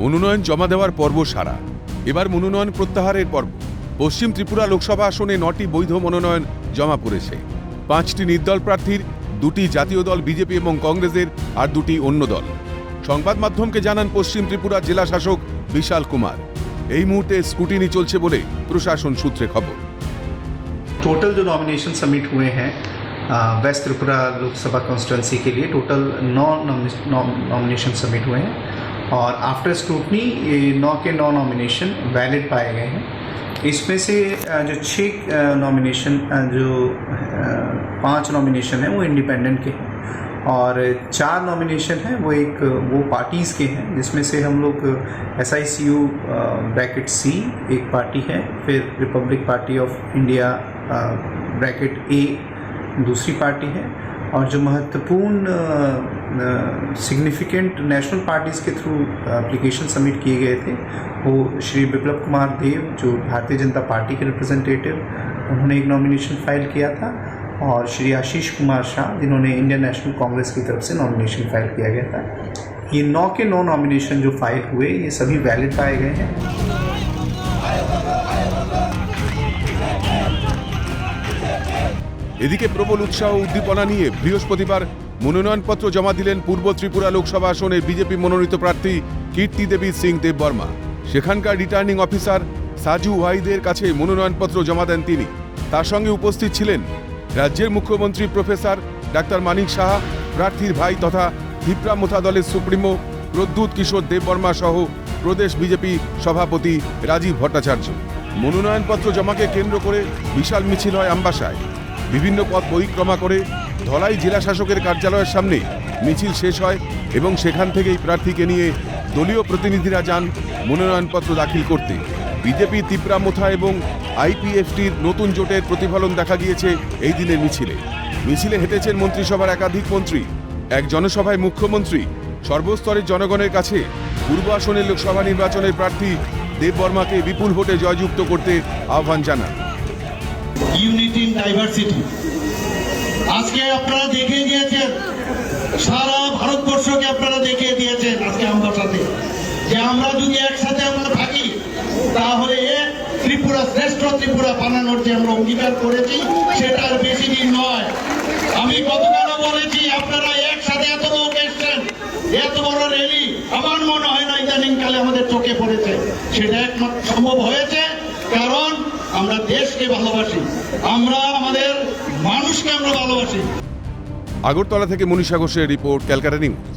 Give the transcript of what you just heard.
মনোনয়ন জমা দেওয়ার পর্ব সারা এবার মনোনয়ন প্রত্যাহারের পর্ব পশ্চিম ত্রিপুরা লোকসভা আসনে নটি বৈধ মনোনয়ন জমা পড়েছে পাঁচটি নির্দল প্রার্থীর দুটি জাতীয় দল বিজেপি এবং কংগ্রেসের আর দুটি অন্য দল সংবাদ মাধ্যমকে জানান পশ্চিম ত্রিপুরা জেলা শাসক বিশাল কুমার এই মুহূর্তে স্কুটিনি চলছে বলে প্রশাসন সূত্রে খবর टोटल जो नॉमिनेशन सबमिट हुए हैं अ, वेस्ट त्रिपुरा लोकसभा कॉन्स्टिट्यूंसी के लिए टोटल नौ नॉमिनेशन सबमिट हुए हैं और आफ्टर स्क्रूटनी ये नौ के नौ नॉमिनेशन वैलिड पाए गए हैं। इसमें से जो छः नॉमिनेशन जो पाँच नॉमिनेशन हैं, वो इंडिपेंडेंट के हैं। और चार नॉमिनेशन हैं, वो एक, वो पार्टीज़ के हैं, जिसमें से हम लोग S I C U bracket C एक पार्टी है, फिर Republic Party of India bracket A दूसरी पार्टी है। और जो महत्वपूर्ण सिग्निफिकेंट नेशनल पार्टीज़ के थ्रू एप्लीकेशन सबमिट किए गए थे, वो श्री बिप्लब कुमार देव, जो भारतीय जनता पार्टी के रिप्रेजेंटेटिव उन्होंने एक नॉमिनेशन फ़ाइल किया था, और श्री आशीष कुमार शाह, जिन्होंने इंडियन नेशनल कांग्रेस की तरफ़ से नॉमिनेशन फ़ाइल किया गया था। ये नौ के नौ नॉमिनेशन जो फ़ाइल हुए, ये सभी वैलिड पाए गए हैं। এদিকে প্রবল উৎসাহ উদ্দীপনা নিয়ে বৃহস্পতিবার মনোনয়নপত্র জমা দিলেন পূর্ব ত্রিপুরা লোকসভা আসনের বিজেপি মনোনীত প্রার্থী কীর্তি দেবী সিং দেববর্মা। সেখানকার রিটার্নিং অফিসার সাজু ওয়াহিদের কাছে মনোনয়নপত্র জমা দেন তিনি। তার সঙ্গে উপস্থিত ছিলেন রাজ্যের মুখ্যমন্ত্রী প্রফেসর ডাক্তার মানিক সাহা, প্রার্থীর ভাই তথা ত্রিপুরা মোথা দলের সুপ্রিমো প্রদ্যুৎ কিশোর দেববর্মা সহ প্রদেশ বিজেপি সভাপতি রাজীব ভট্টাচার্য। মনোনয়নপত্র জমাকে কেন্দ্র করে বিশাল মিছিল হয় আম্বাসায়। বিভিন্ন পথ পরিক্রমা করে ধলাই জেলা শাসকের কার্যালয়ের সামনে মিছিল শেষ হয় এবং সেখান থেকেই প্রার্থীকে নিয়ে দলীয় প্রতিনিধিরা যান মনোনয়নপত্র দাখিল করতে। বিজেপি তিপ্রা মোথা এবং আইপিএফটির নতুন জোটের প্রতিফলন দেখা গিয়েছে এই দিনের মিছিলে। মিছিলে হেঁটেছেন মন্ত্রিসভার একাধিক মন্ত্রী, এক জনসভায় মুখ্যমন্ত্রী, সর্বস্তরের জনগণের কাছে পূর্ব আসনের লোকসভা নির্বাচনের প্রার্থী দেববর্মাকে বিপুল ভোটে জয়যুক্ত করতে আহ্বান জানান। Unity in diversity. আজকে আপনারা দেখিয়ে দিয়েছেন সারা ভারতবর্ষকে আপনারা দেখিয়ে দিয়েছেন আজকে আমার সাথে। যে আমরা যদি একসাথে আমরা থাকি, তাহলে ত্রিপুরা, শ্রেষ্ঠ ত্রিপুরা বানানোর যে আমরা অঙ্গীকার করেছি, সেটা আর বেশি দিন নয়। আমি গতকালও বলেছি, আপনারা একসাথে এত লোক এসছেন, এত বড় র্যালি। আমার মনে হয় না ইদানিং কালে আমাদের চোখে পড়েছে। সেটা একমাত্র সম্ভব হয়েছে। কারণ আমরা দেশকে ভালোবাসি, আমরা আমাদের মানুষকে আমরা ভালোবাসি। আগরতলা থেকে মনীষা ঘোষের রিপোর্ট ক্যালকাটা নিউজ।